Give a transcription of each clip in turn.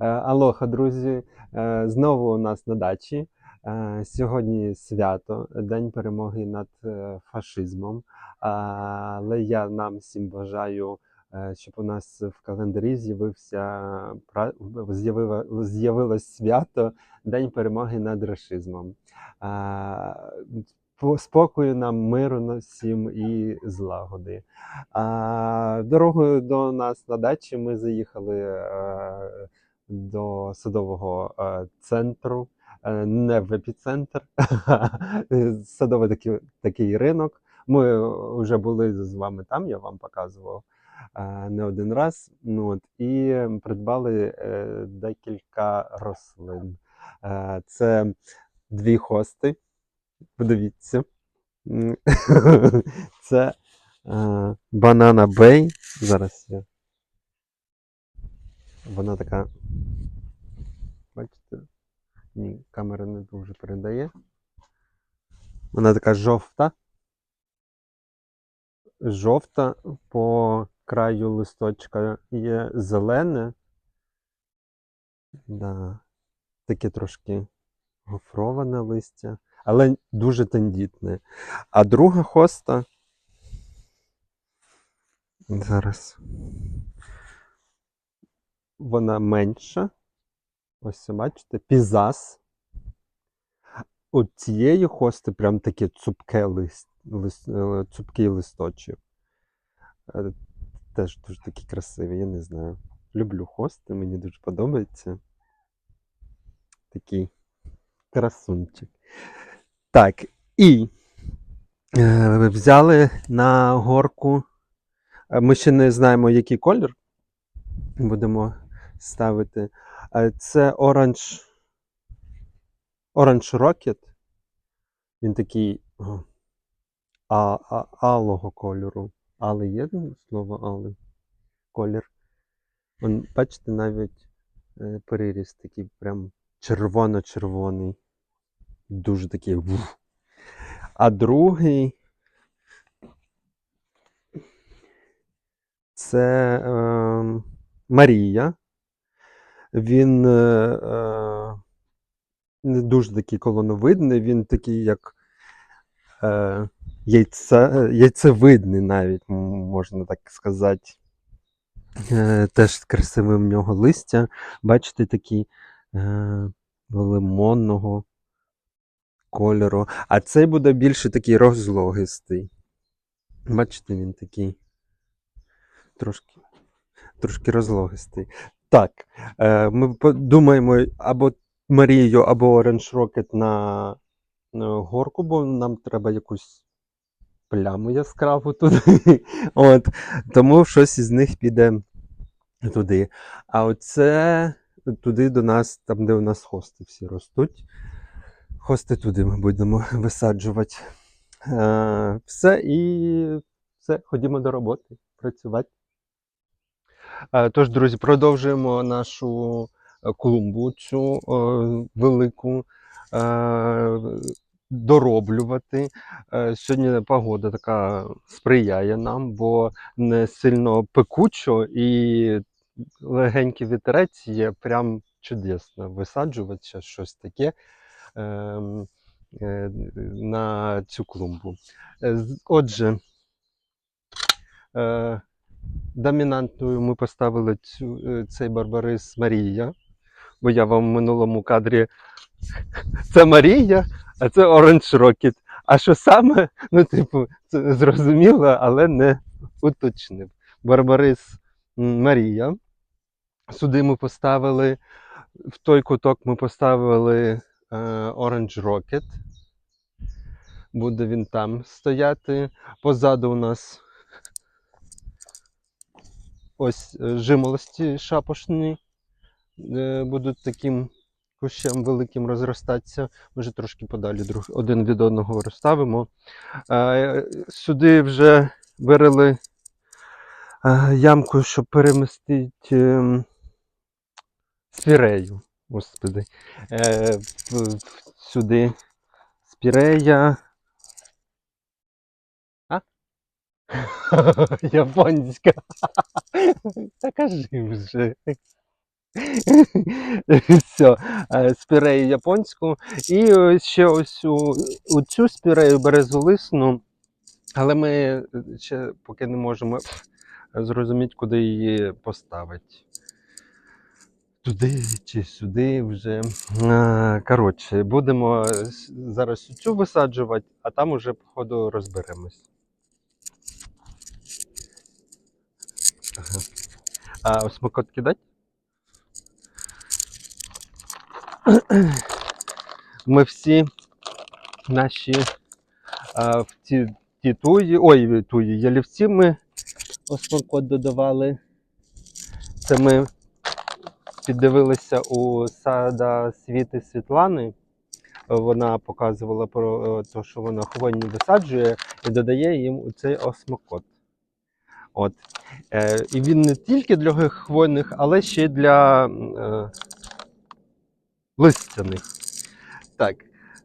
Е, Алоха, друзі. Е, Знову у нас на дачі. Е, Сьогодні свято, День перемоги над фашизмом. Але я нам всім бажаю, щоб у нас в календарі з'явився з'явилось свято День перемоги над по- Спокою нам, миру на всім і злагоди. Дорогою до нас на дачі ми заїхали до садового е, центру, е, не в епіцентр, садовий такий, такий ринок. Ми вже були з вами там, я вам показував е, не один раз. Ну, от, і придбали декілька рослин. Це дві хости. Подивіться. Це банана бей. Зараз я. Вона така. Бачите? Ні, камера не дуже передає. Вона така жовта. Жовта по краю листочка є зелене. Да. Таке трошки гофроване листя, але дуже тендітне. А друга хоста. Зараз. Вона менша. Ось бачите, пізас. У цієї хости прям таке цупке лист, лист, е, цупкий листочок. Е, Теж дуже такий красивий, я не знаю. Люблю хости, мені дуже подобається. Такий красунчик. Так, і е, взяли на горку. е, Ми ще не знаємо, який колір будемо ставити. Е, Це Orange, Orange Rocket. Він такий а, а, алого кольору. Але є слово алий колір. Он, бачите, навіть е, переріз такий прям червоно-червоний. Дуже такий. вух. А другий. Це е, Марія. Він е, е, не дуже такий колоновидний, він такий, як е, яйце, яйцевидний навіть, можна так сказати. Теж красиве в нього листя. Бачите, такий лимонного кольору. А цей буде більше такий розлогистий. Бачите, він такий трошки, трошки розлогистий. Так, е, ми подумаємо або Марію, або Orange Rocket на, горку, бо нам треба якусь пляму яскраву туди. От, тому щось із них піде туди. А оце туди до нас, там, де у нас хости всі ростуть. Хости туди ми будемо висаджувати. Е, все і все, ходімо до роботи, працювати. Е, Тож, друзі, продовжуємо нашу е, клумбу цю е, велику дороблювати. Сьогодні погода така сприяє нам, бо не сильно пекучо і легенький вітерець є прям чудесно висаджувати щось таке ем, на цю клумбу. Отже, домінантною ми поставили цю, е, цей барбарис Марія, бо я вам в минулому кадрі це Марія, а це Orange Rocket. А що саме? Ну, типу, це зрозуміло, але не уточнив. Барбарис Марія. Сюди ми поставили, в той куток ми поставили е, Orange Rocket. Буде він там стояти. Позаду у нас ось е, жимолості шапошні е, будуть таким кущем великим розростатися. Може трошки подалі один від одного розставимо. Е, Сюди вже вирили ямку, щоб перемістити е, спірею. Господи. Сюди спірея. А? Японська. Та кажи вже. Все, е, спірею японську. І ще ось у, у цю спірею березолисну, але ми е, ще поки не можемо зрозуміти, куди її поставити. Туди чи сюди вже. Коротше, будемо зараз цю висаджувати, а там уже, походу, розберемось. Ага. А смакот кидать? Ми всі наші а, в ці ті туї, ой, туї, ялівці ми осмакот додавали. Це ми піддивилися у сада Світи Світлани. Вона показувала про те, що вона хвойні висаджує і додає їм цей осмокот. От. Е, і він не тільки для хвойних, але ще й для е, листяних. Так,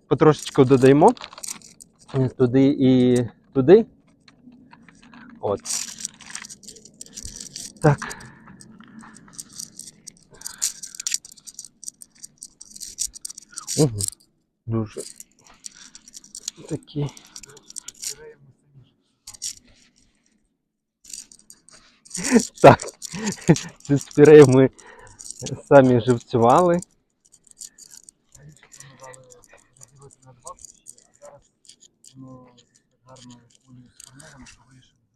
потрошечку додаємо туди і туди. От. Так. Угу. Дуже такі. Так. Цю спірею ми самі живцювали.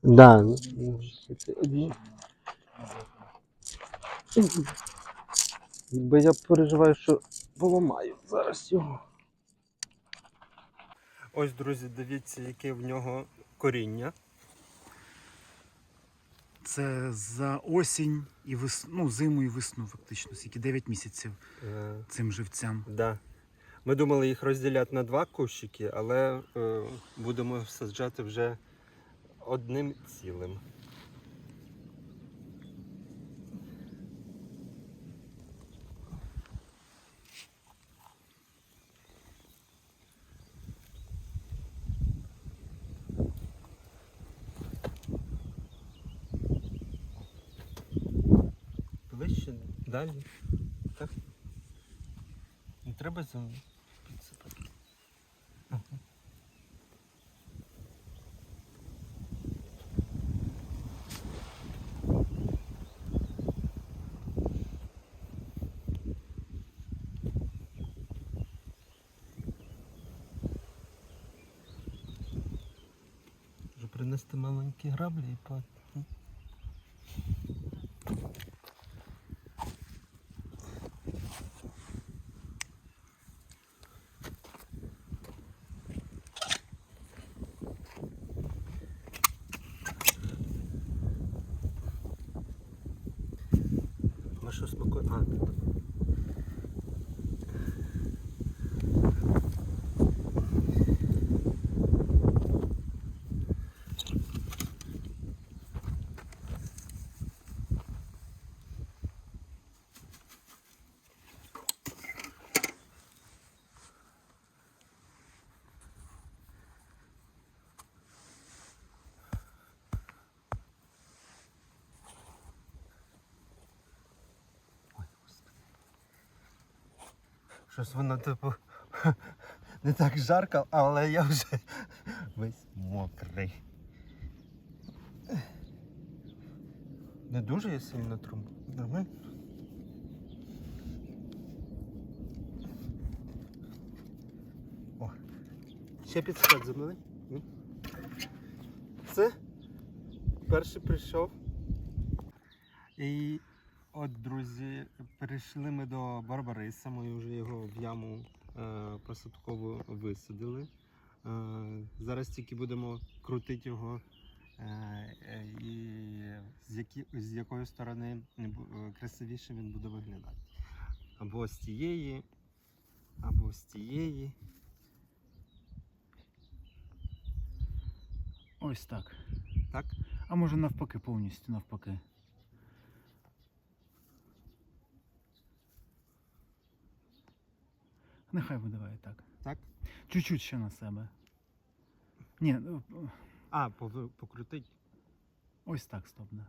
Да. Бо я переживаю, що поламаю зараз його. Ось, друзі, дивіться, яке в нього коріння. Це за осінь і весну, ну, зиму і весну, фактично, скільки 9 місяців Е, цим живцям. Да. Ми думали їх розділяти на два кущики, але е, будемо саджати вже одним цілим. Далі. Так. Не треба землю підсипати. Принести маленькі граблі і по. Ми що спокійно. А, тут. Ой, господи. Щось воно, типу, не так жарко, але я вже весь мокрий. Не дуже я сильно трум. Нормально? О. Ще підсход земли. Це перший прийшов. І от, друзі, перейшли ми до Барбариса. Ми вже його в яму е, посадкову висадили. Е, зараз тільки будемо крутити його, е, і з, які, з якої сторони е, красивіше він буде виглядати. Або з тієї, або з тієї. Ось так. Так? А може навпаки, повністю навпаки. Нехай видаває так. Так? Чуть-чуть ще на себе. Ні, ну, А, покрутить. ось так, стоп. Да.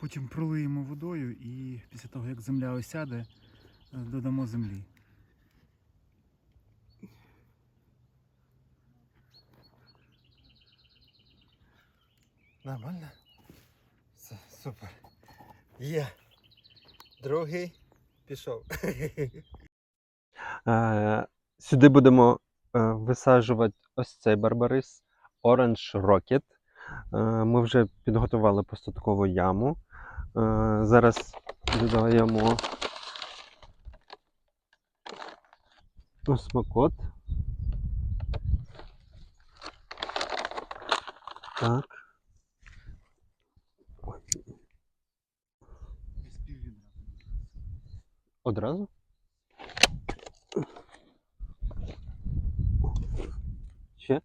Потім пролиємо водою і після того, як земля осяде, е, додамо землі. Нормально? Все, супер. Є. Другий пішов. Е, Сюди будемо е, висаджувати ось цей барбарис Orange Rocket. Ми вже підготували посадкову яму. Е, Зараз додаємо осмокот. Так. Одразу? Ще?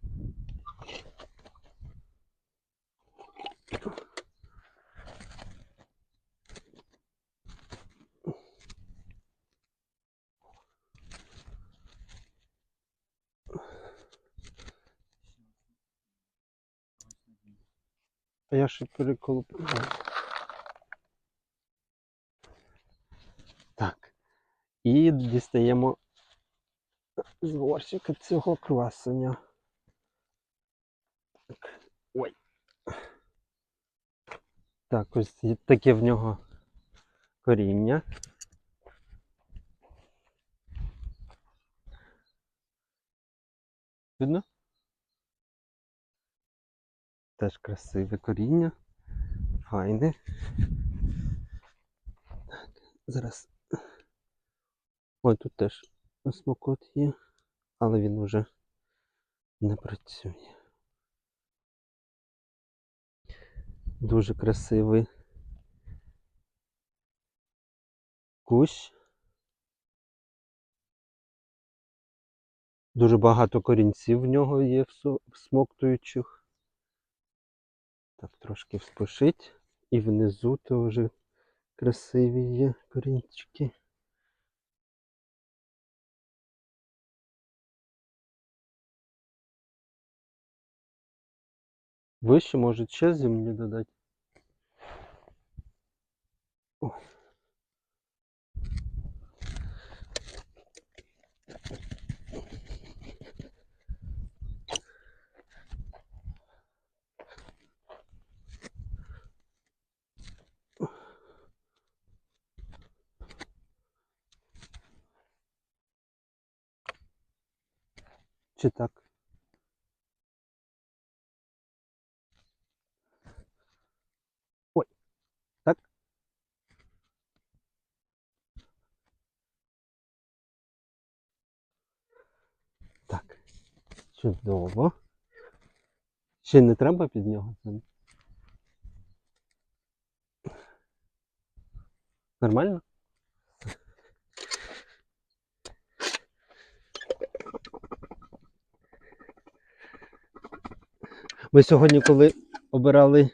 А я ще переколупив. Так. І дістаємо з горщика цього красення. Так. Ой. Так, ось таке в нього коріння. Видно? Теж красиве коріння. Файне. Так, зараз. Ой, тут теж смокот є, але він уже не працює. Дуже красивий кущ. Дуже багато корінців в нього є всмоктуючих. Так, трошки вспушить. І внизу теж красиві є корінчики. Вище може ще землі додати. О. Чи так? Ой, так? Так. Чудово. Ще не треба під нього? Нормально? Ми сьогодні, коли обирали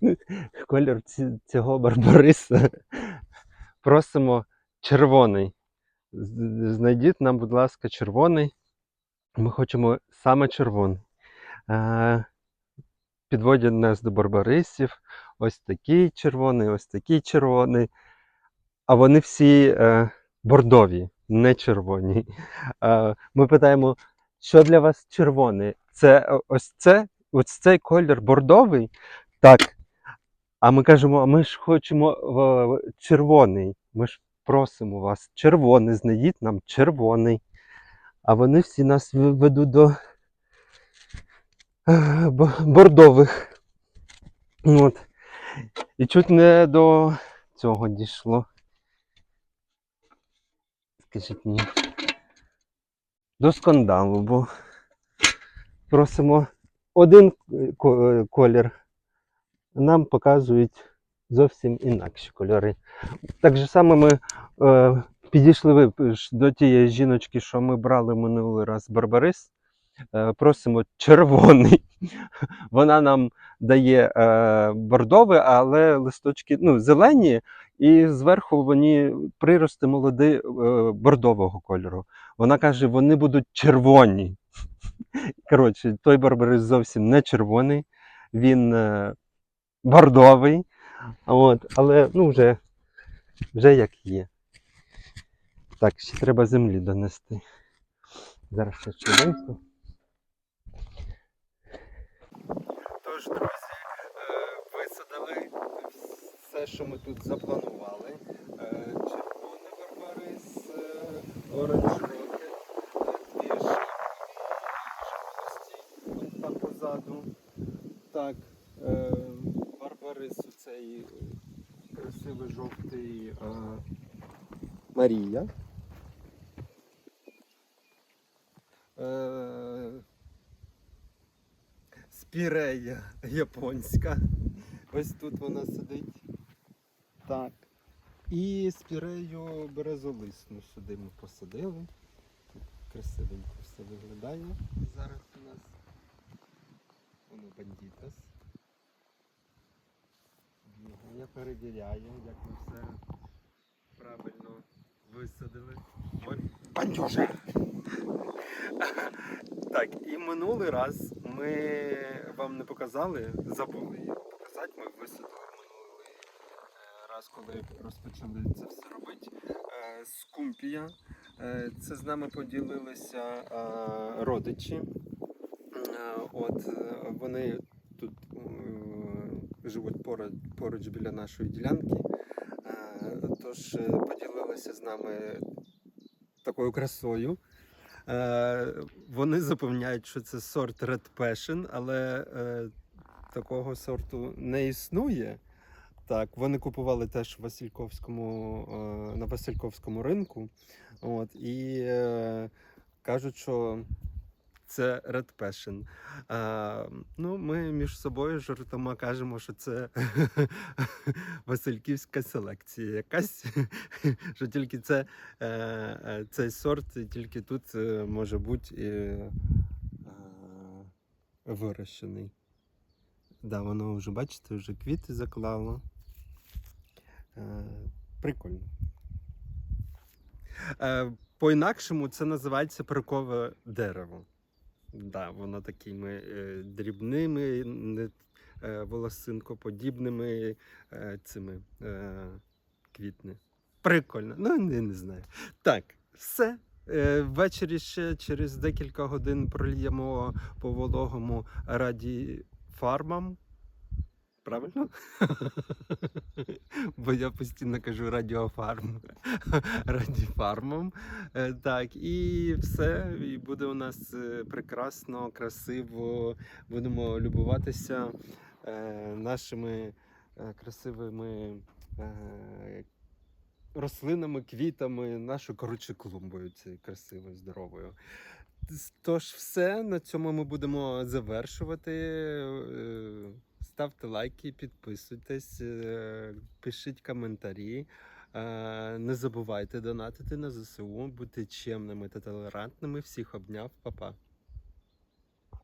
колір цього барбариса, просимо червоний. Знайдіть нам, будь ласка, червоний. Ми хочемо саме червоний. Підводять нас до барбарисів. Ось такий червоний, ось такий червоний. А вони всі е, бордові, не червоні. Ми питаємо, що для вас червоний? Це ось це, ось цей колір бордовий? Так. А ми кажемо, а ми ж хочемо червоний. Ми ж просимо вас, червоний, знайдіть нам червоний. А вони всі нас ведуть до бордових. От. І чуть не до цього дійшло. Скажіть мені. До скандалу, бо просимо один е, е, колір, нам показують зовсім інакші кольори. Так же саме ми е, підійшли до тієї жіночки, що ми брали минулий раз Барбарис. Е, просимо червоний. Вона нам дає е, бордовий, але листочки ну, зелені, і зверху вони прирости молоді е, бордового кольору. Вона каже, вони будуть червоні. Коротше, той барбарис зовсім не червоний, він е, бордовий. От, але ну вже, вже як є. Так, ще треба землі донести. Зараз ще швиденько. Тож, друзі, е, висадили все, що ми тут запланували. Е, Червоний барбарис, оранжевий, дві жовті, там. Так, е, барбарис цей красивий жовтий е, Марія. Е, Спірея японська. Ось тут вона сидить. Так. І спірею березолисну сюди ми посадили. Тут красивенько все виглядає. Зараз воно. Бігає, перевіряє, як ми все правильно висадили. Бандюжа! Так, і минулий раз ми вам не показали, забули її показати. Ми висадили минулий е, раз, коли розпочали це все робити. Е, Скумпія. Е, Це з нами поділилися е, родичі. От е, вони тут е, живуть поруч, поруч біля нашої ділянки. Тож е, поділилися з нами такою красою. Вони запевняють, що це сорт Red Passion, але такого сорту не існує. Так, вони купували теж в Васильковському, на Васильковському ринку. От, і кажуть, що це Red Passion. А, ну, ми між собою жартома кажемо, що це Васильківська селекція якась. що тільки це, е, е, цей сорт тільки тут е, може бути вирощений. Да, воно вже, бачите, вже квіти заклало. Прикольно. По-інакшому це називається перкове дерево. Да, воно такими е, дрібними, не, е, волосинкоподібними е, цими квітне. Прикольно. Ну, не, не знаю. Так, все. Ввечері ще через декілька годин прольємо по вологому раді фармам. Правильно? Бо я постійно кажу радіофарм. Радіфармом. Е, Так, і все. І буде у нас е, прекрасно, красиво. Будемо любуватися е, нашими красивими рослинами, квітами, нашою коротше клумбою цією красивою, здоровою. Тож, все, на цьому ми будемо завершувати. Ставте лайки, підписуйтесь, е, пишіть коментарі. Е, Не забувайте донатити на ЗСУ, бути чемними та толерантними. Всіх обняв, Па-па.